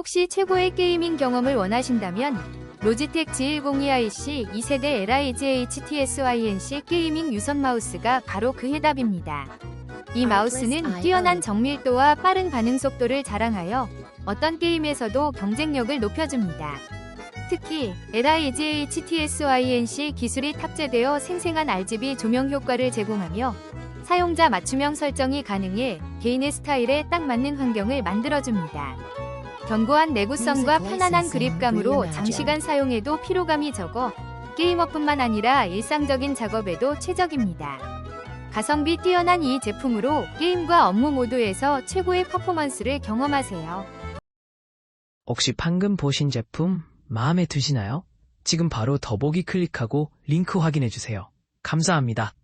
혹시 최고의 게이밍 경험을 원하신다면 로지텍 G102IC 2세대 LIGH TSYNC 게이밍 유선 마우스가 바로 그 해답입니다. 이 마우스는 뛰어난 정밀도와 빠른 반응 속도를 자랑하여 어떤 게임에서도 경쟁력을 높여줍니다. 특히 LIGH TSYNC 기술이 탑재되어 생생한 RGB 조명 효과를 제공하며 사용자 맞춤형 설정이 가능해 개인의 스타일에 딱 맞는 환경을 만들어줍니다. 견고한 내구성과 편안한 그립감으로 장시간 사용해도 피로감이 적어 게이머뿐만 아니라 일상적인 작업에도 최적입니다. 가성비 뛰어난 이 제품으로 게임과 업무 모두에서 최고의 퍼포먼스를 경험하세요. 혹시 방금 보신 제품 마음에 드시나요? 지금 바로 더보기 클릭하고 링크 확인해주세요. 감사합니다.